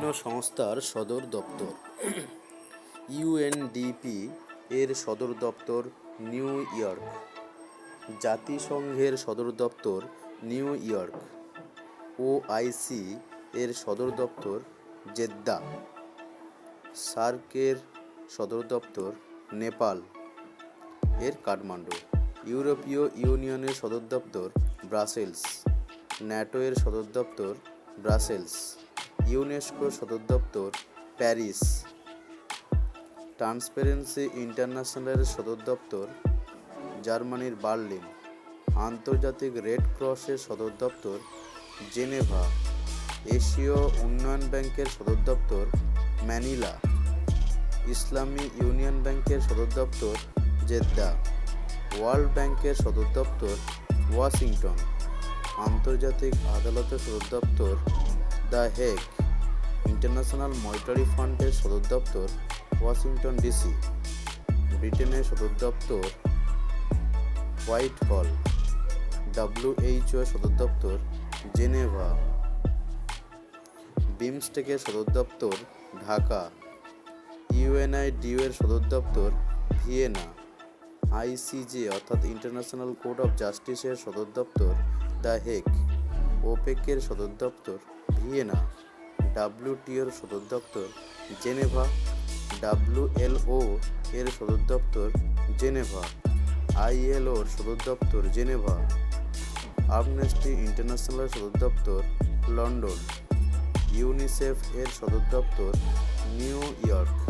বিভিন্ন সংস্থার সদর দপ্তর। ইউএনডিপি এর সদর দপ্তর নিউ ইয়র্ক। জাতিসংঘের সদর দপ্তর নিউ ইয়র্ক। ওআইসি এর সদর দপ্তর জেদ্দা। সার্কের সদর দপ্তর নেপাল। এর কাঠমান্ডু। ইউরোপীয় ইউনিয়নের সদর দপ্তর ব্রাসেলস। ন্যাটো এর সদর দপ্তর ব্রাসেলস। ইউনেস্কোর সদর দপ্তর প্যারিস। ট্রান্সপারেন্সি ইন্টারন্যাশনালের সদর দপ্তর জার্মানির বার্লিন। আন্তর্জাতিক রেড ক্রসের সদর দপ্তর জেনেভা। এশীয় উন্নয়ন ব্যাংকের সদর দপ্তর ম্যানিলা। ইসলামী ইউনিয়ন ব্যাংকের সদর দপ্তর জেদ্দা। ওয়ার্ল্ড ব্যাংকের সদর দপ্তর ওয়াশিংটন। আন্তর্জাতিক আদালতের সদর দপ্তর দ্য হেগ, ইন্টারন্যাশনাল মনিটারি ফান্ডের সদর দপ্তর ওয়াশিংটন ডিসি, ব্রিটেনের সদর দপ্তর হোয়াইট হল ডাব্লিউএইচও সদর দপ্তর জেনেভা, বিমস্টেকের সদর দপ্তর ঢাকা ইউএনআইডিউ এর সদর দপ্তর ভিয়েনা, আইসিজে অর্থাৎ ইন্টারন্যাশনাল কোর্ট অফ জাস্টিসের সদর দপ্তর দ্য হেগ, ওপেকের সদর দপ্তর ভিয়েনা ডাব্লিউটিওর সদর দপ্তর জেনেভা। ডাব্লিউএলও এর সদর দপ্তর জেনেভা। আইএলওর সদর দপ্তর জেনেভা। আমনেস্টি ইন্টারন্যাশনাল সদর দপ্তর লন্ডন। ইউনিসেফ এর সদর দপ্তর নিউ ইয়র্ক।